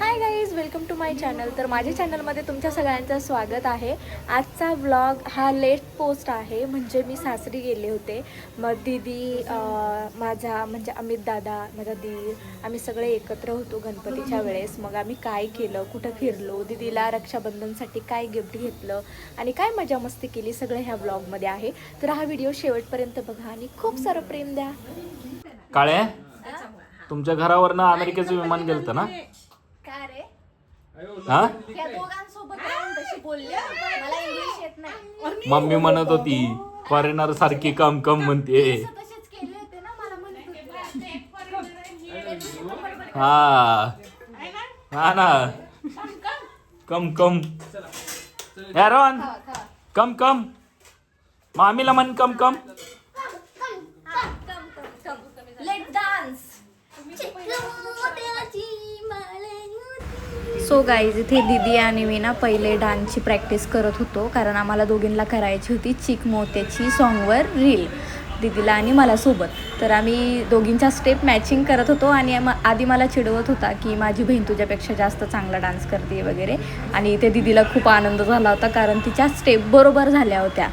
Hi guys welcome to my channel तर माझ्या चॅनलमध्ये तुमच्या सगळ्यांचं स्वागत आहे. आजचा व्लॉग हा लेट पोस्ट आहे. म्हणजे मी सासरी गेले होते. मग दिदी माझा म्हणजे अमित दादा माझा दीर आम्ही सगळे एकत्र होतो गणपतीच्या वेळेस. मग आम्ही काय केलं कुठं फिरलो दिदीला रक्षाबंधनसाठी काय गिफ्ट घेतलं आणि काय मजा मस्ती केली सगळं ह्या व्लॉगमध्ये आहे. तर हा व्हिडिओ शेवटपर्यंत बघा आणि खूप सारं प्रेम द्या. काळे तुमच्या घरावरनं अमेरिकेचं विमान गेलं ना? हा? या दोघांसोबत राहून तशी बोलले मला इंग्लिश येत नाही. मम्मी म्हणत होती फॉरेनर सारखी कम कम म्हणते. तसेच केले होते ना मला म्हणत होते. हा. हा ना. कम कम. यारोन कम कम. मामीला म्हण come come let dance so guys इथे दिदी आणि मी ना पहिले डान्सची प्रॅक्टिस करत होतो कारण आम्हाला दोघींना करायची होती चिक मोत्याची सॉन्गवर रील दिदीला आणि मला सोबत. तर आम्ही दोघींच्या स्टेप मॅचिंग करत होतो आणि आधी मला चिडवत होता की माझी बहीण तुझ्यापेक्षा जास्त चांगला डान्स करते वगैरे. आणि इथे दिदीला खूप आनंद झाला होता कारण तिच्या स्टेप बरोबर झाल्या होत्या.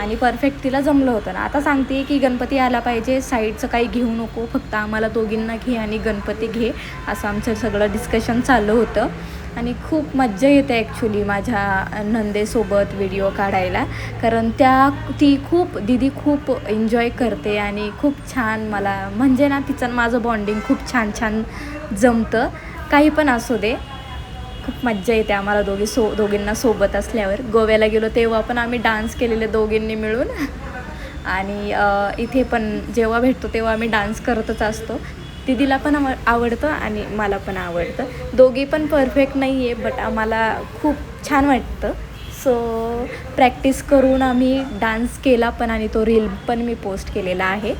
आणि परफेक्ट तिला जमलं होतं ना. आता सांगते की गणपती आला पाहिजे साईडचं काही घेऊ नको फक्त आम्हाला दोघींना घे आणि गणपती घे असं आमचं सगळं डिस्कशन चालू होतं. आणि खूप मज्जा येते ॲक्च्युली माझ्या नंदेसोबत व्हिडिओ काढायला. कारण त्या ती खूप दिदी खूप एन्जॉय करते आणि खूप छान मला म्हणजे ना तिचं आणि माझं बॉन्डिंग खूप छान छान जमतं. काही पण असू दे. खूप मज्जा येते आम्हाला दोघी सो दोघींना सोबत असल्यावर. गोव्याला गेलो तेव्हा पण आम्ही डान्स केलेले दोघींनी मिळून. आणि इथे पण जेव्हा भेटतो तेव्हा आम्ही डान्स करतच असतो. दिदीला पण आव आवडतं आणि मला पण आवडतं. दोघी पण परफेक्ट नाही आहे बट आम्हाला खूप छान वाटतं. सो प्रॅक्टिस करून आम्ही डान्स केला पण आणि तो रील पण मी पोस्ट केलेला आहे.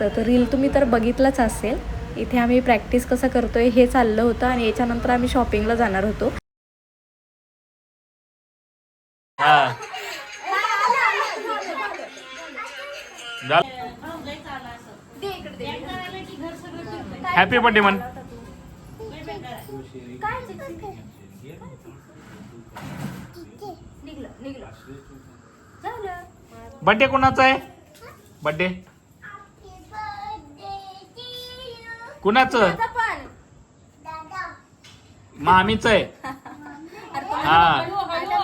तर तो रील तुम्ही तर बघितलाच असेल. इथे आम्ही प्रॅक्टिस कसं आहे हे चाललं होतं आणि याच्यानंतर आम्ही शॉपिंगला जाणार होतो. हा. हॅपी बर्थडे म्हण बर्थडे कोणाचा आहे? बर्थडे कुणाचं? मामीच आहे. हा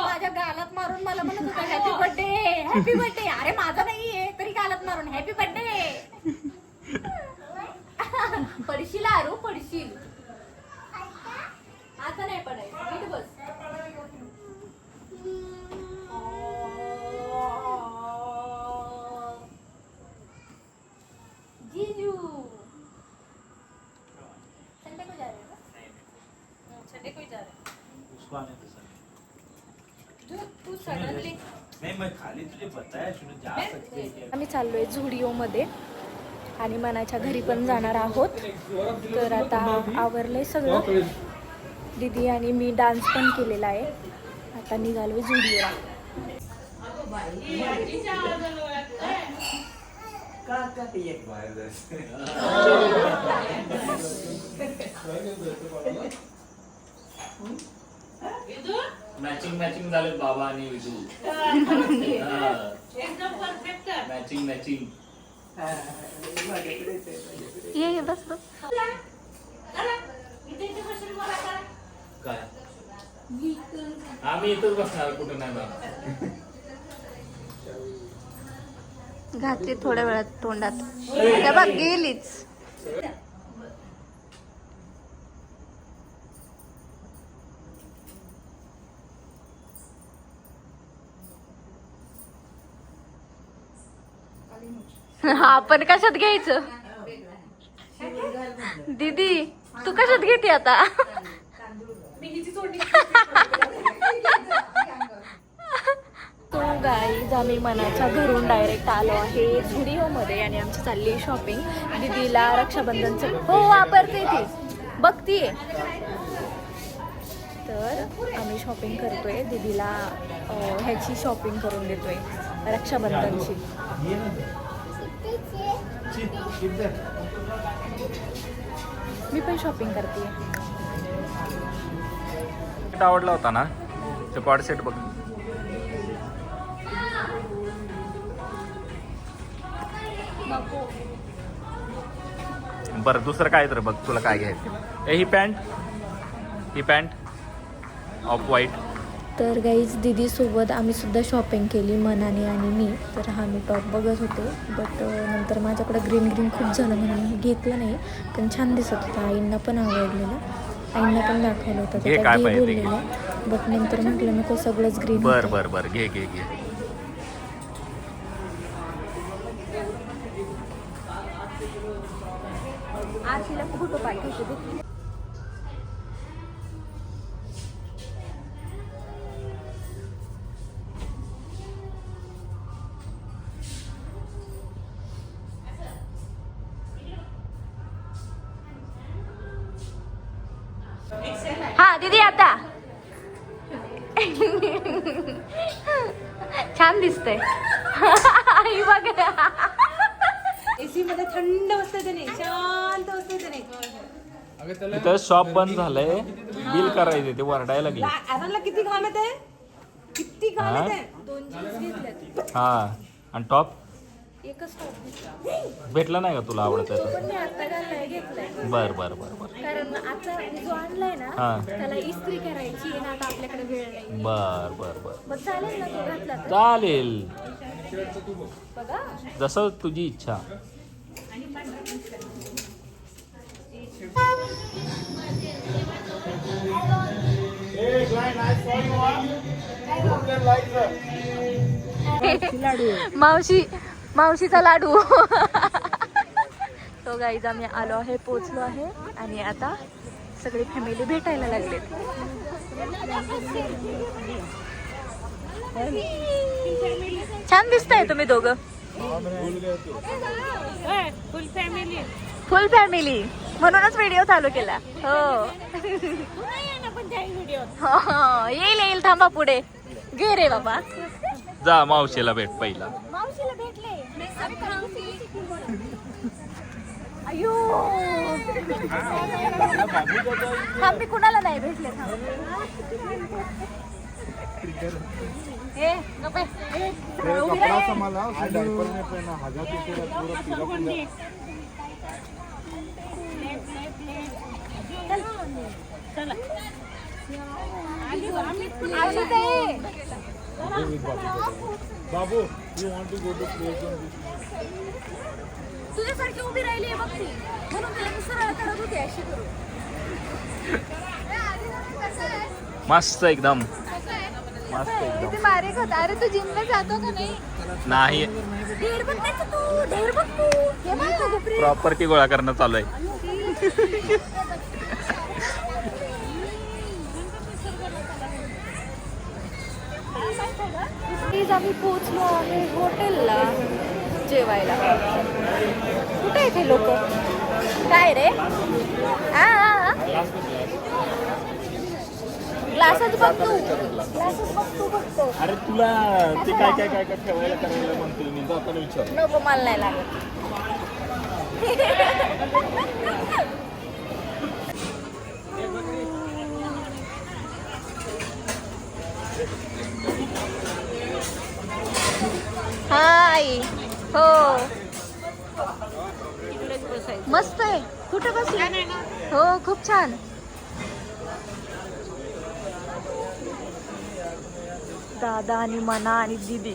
माझ्या गालात मारून मला म्हणत होता हॅपी बर्थडे हॅपी बर्थडे अरे माझा नाहीये. तरी गालात मारून? हॅपी बर्थडे पडशील आरू पडशील. आता नाही पडायचं नीट बस जीजू संडे को जा रहे हो ना संडे को ही जा रहे उसको आने दो सर जो तू सडनली नहीं मैं खाली तुझे बताया शुरू जा सकते हैं क्या आम्ही चाललोय झुडिओमध्ये आणि मनाच्या घरी पण जाणार आहोत. तर आता आवरलंय सगळं. दीदी आणि मी डान्स पण केलेला आहे. आता निघालोय झुडिओला. मॅचिंग मॅचिंग झाले बाबा आणि विजू. मॅचिंग मॅचिंग ये ये बस बस. काय? आम्ही इथंच बसणार कुठं नाही जाणार घातली थोड्या वेळात तोंडात. त्या बघ गेलीच. हा पण कशात घ्यायचं? दीदी तू कशात घेते आता? तो गाईज आम्ही मनाच्या घरून डायरेक्ट आलो आहे झुडिओमध्ये आणि आमची चालली शॉपिंग दीदीला रक्षाबंधनचं हो वापरते ती. बघतीये. तर आम्ही शॉपिंग करतोय. दीदीला ह्याची शॉपिंग करून देतोय. रक्षाबंधनची. मी पण शॉपिंग करते. आवडला होता ना? ते कॉड सेट बघ. बरं दुसरं काय तर बघ तुला काय घ्यायचं? ए ही पॅन्ट ही पॅन्ट ऑफ व्हाईट तर गाईज दीदीसोबत आम्ही सुद्धा शॉपिंग केली मनाने आणि मी. तर हा मी टॉप बघत होते. बट नंतर माझ्याकडे ग्रीन ग्रीन खूप झालं म्हणून मी घेतलं नाही. पण छान दिसत होतं. आईंना पण आवडलेलं. आईंना पण दाखवलं होतं. बोललेलं बट नंतर म्हटलं नको सगळंच ग्रीन बर बर बर. घे घे घे. आरतीला फोटो पाठवते छान दिसतंय. आई बघ. एसी मध्ये थंड बसते त्याने शांत बसते त्याने इथं शॉप बंद झालंय. बिल करायचे ते वरडायला लागले. ऍरनला किती घाम येते किती घाम? येते दोन जीन्स घेतल्यात. हा. आणि टॉप एकच टॉप भेटला नाही का तुला आवडतं पण मी आता घालाय घेतलाय. बर बर बर बर. कारण आता जो आणलाय ना हा. त्याला इस्त्री करायची आहे ना आता आपल्याकडे वेळ नाही. बर बर बर. मग चालेल ना तो घातला तर. चालेल. बघा. जसं तुझी इच्छा. मावशी मावशीचा लाडू. तो गाईज आम्ही आलो आहे पोचलो आहे आणि आता सगळी फॅमिली भेटायला लागले छान दिसताय तुम्ही दोघं. फुल फॅमिली फुल फॅमिली म्हणूनच व्हिडिओ चालू केला. हो. हो, हो. येईल येईल थांबा पुढे. गे रे बाबा. जा मावशीला भेट पहिला. अयो. थांब मी कुणाला नाही भेटले थांब. ए, गप्प आहे. ए, उभी. तुझ्यासारखी राहिली आहे बघ ती. म्हणून तिला मी सरळ करत होती अशी करून. मस्त एकदम. मस्त एकदम. किती बारीक होता. अरे तू जिमला जातो का नाही? नाही. ढेर बघ त्याचं तू. ढेर बघ तू. हे बघ ना, गुपरी. प्रॉपर्टी गोळा करणं चालू आहे. प्लीज आम्ही पोहोचलो आहे हॉटेलला जेवायला. कुठे आहेत हे लोक? काय रे? ग्लासच बघ तू. ग्लासच बघ तू बघतो अरे तुला ते काय काय काय काय ठेवायला करायला म्हणतोय मी जाताना विचार. नको मला नाही लागत. हाय हो. मस्त आहे. कुठं बसली? हो खूप छान. दादा आणि मना आणि दीदी.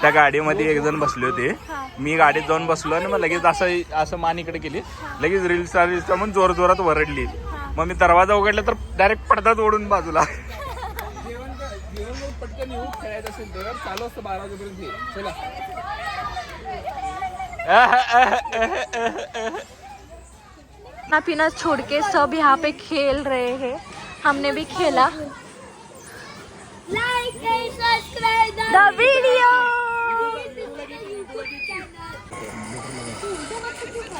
त्या गाडीमध्ये एक जण बसले होते. मी गाडीत जाऊन बसलो आणि मग लगेच असं असं मान इकडे केली. लगेच रील्स रील्स म्हणून जोर जोरात वरडली. मग मी दरवाजा उघडला तर डायरेक्ट पडदाच ओढून बाजूला. पटकन येऊ खेळायचं असेल तर चालू असतं बारा वाजेपर्यंत हे. चला. खाना पीना छोड़ के सब यहाँ पे खेल रहे हैं। हमने भी खेला। Like and subscribe the the video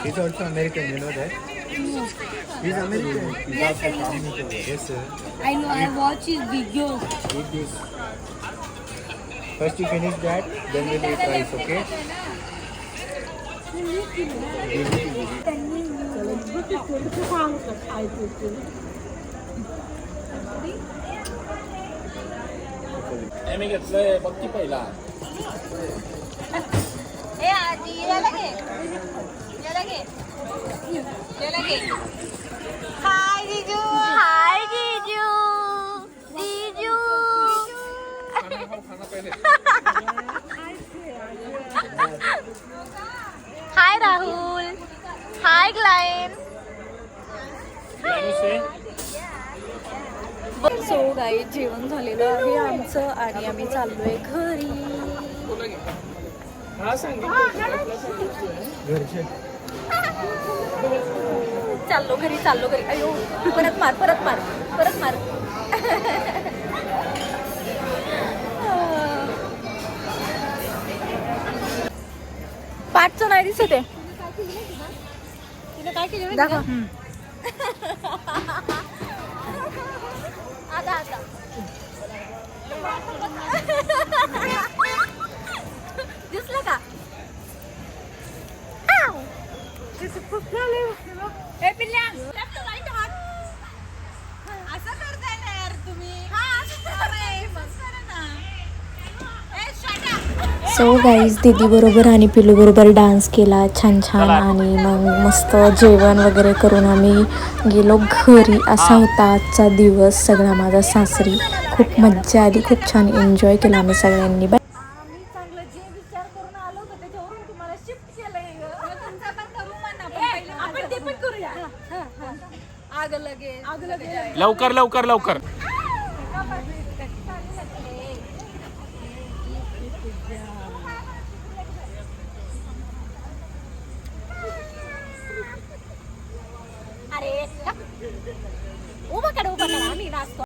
He's also American, you know that? He's American. Yes, I know. Yes, sir. I know. I watch his videos. Eat this. First you finish that, then we'll eat rice, okay? मी घेतलंय बघ की पहिला घे हाय जिजू हाय जीजू जीजू हाय राहुल हाय ग्लायन so गाई जेवण झालेलं आहे आमचं आणि आम्ही चाललोय घरी. चाललो घरी चाललो घरी. अयो परत मार परत मार परत मार. पाठचं नाही दिसत आहे. तिने काय केलं दाखव. आता आता. दिसलं का? ए पिल्ल्या लेफ्ट राईट हात असं करताय ना यार तुम्ही. अरे, मस्त आहे ना. ए, shut up. सो गाईज दीदीबरोबर आणि पिलूबरोबर डान्स केला छान छान आणि मग मस्त जेवण वगैरे करून आम्ही गेलो घरी. असा होता आजचा दिवस सगळा माझा सासरी. खूप मज्जा आली खूप छान एन्जॉय केला आम्ही सगळ्यांनी. बाय आम्ही चांगलं जे विचार करून आलो होतो त्याच्यावरून तुम्हाला शिफ्ट केलंय ग. तुमचं पण करू म्हणा, पण पहिलं आपण ते पण करूया आग लगेच. आग लगेच. लवकर लवकर लवकर.